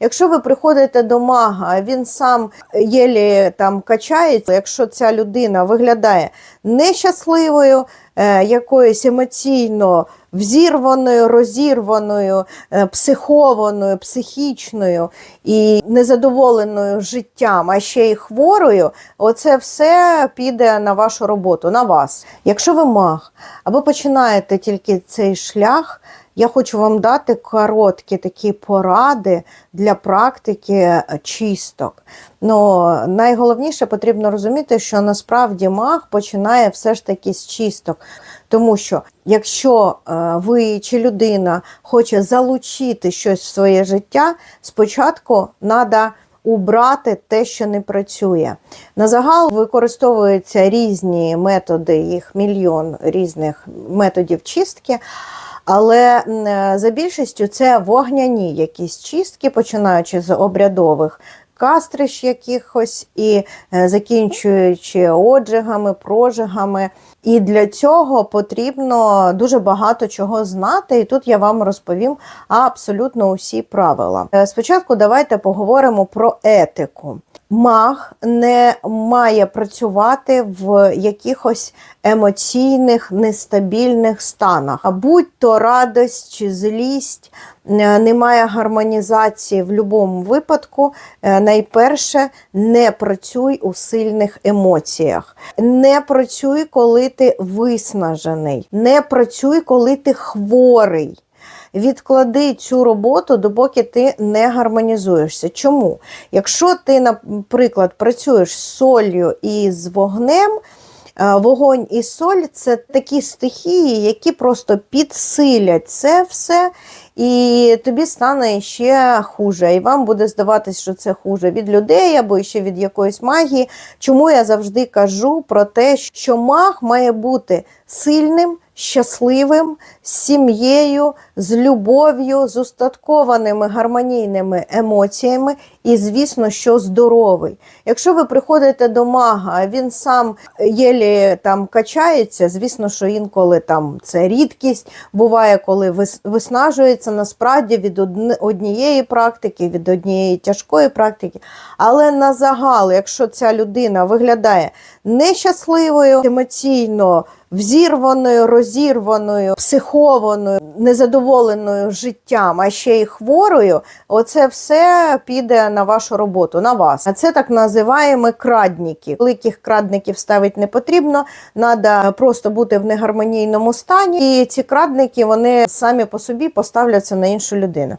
Якщо ви приходите до мага, а він сам єлі там качається, якщо ця людина виглядає нещасливою, е, якоюсь емоційно взірваною, розірваною, е, психованою, психічною і незадоволеною життям, а ще й хворою, оце все піде на вашу роботу, на вас. Якщо ви маг або починаєте тільки цей шлях, я хочу вам дати короткі такі поради для практики е, чисток. Ну, найголовніше потрібно розуміти, що насправді маг починає все ж таки з чисток. Тому що якщо е, ви чи людина хоче залучити щось в своє життя, спочатку треба убрати те, що не працює. На загал використовуються різні методи, їх мільйон різних методів чистки. Але е, за більшістю це вогняні якісь чистки, починаючи з обрядових кастрищ якихось і е, закінчуючи оджигами, прожигами. І для цього потрібно дуже багато чого знати. І тут я вам розповім абсолютно усі правила. Е, Спочатку давайте поговоримо про етику. Маг не має працювати в якихось емоційних нестабільних станах, а будь-то радость чи злість, е, немає гармонізації в будь-якому випадку. Е, Найперше, не працюй у сильних емоціях, не працюй, коли ти виснажений, не працюй, коли ти хворий. Відклади цю роботу, допоки ти не гармонізуєшся. Чому? Якщо ти, наприклад, працюєш з солью і з вогнем, е, вогонь і соль це такі стихії, які просто підсилять це все, і тобі стане ще хуже. І вам буде здаватись, що це хуже від людей або ще від якоїсь магії. Чому я завжди кажу про те, що маг має бути сильним, щасливим, з сім'єю, з любов'ю, з устаткованими гармонійними емоціями і, звісно, що здоровий. Якщо ви приходите до мага, а він сам єлі там качається, звісно, що інколи там це рідкість, буває, коли виснажується насправді від однієї практики, від однієї тяжкої практики. Але на загал, якщо ця людина виглядає нещасливою, емоційно взірваною, розірваною, психованою, незадоволеною життям, а ще й хворою, оце все піде на вашу роботу, на вас. А це так називаємо крадники. Великих крадників ставити не потрібно, треба просто бути в негармонійному стані. І ці крадники вони самі по собі поставляться на іншу людину.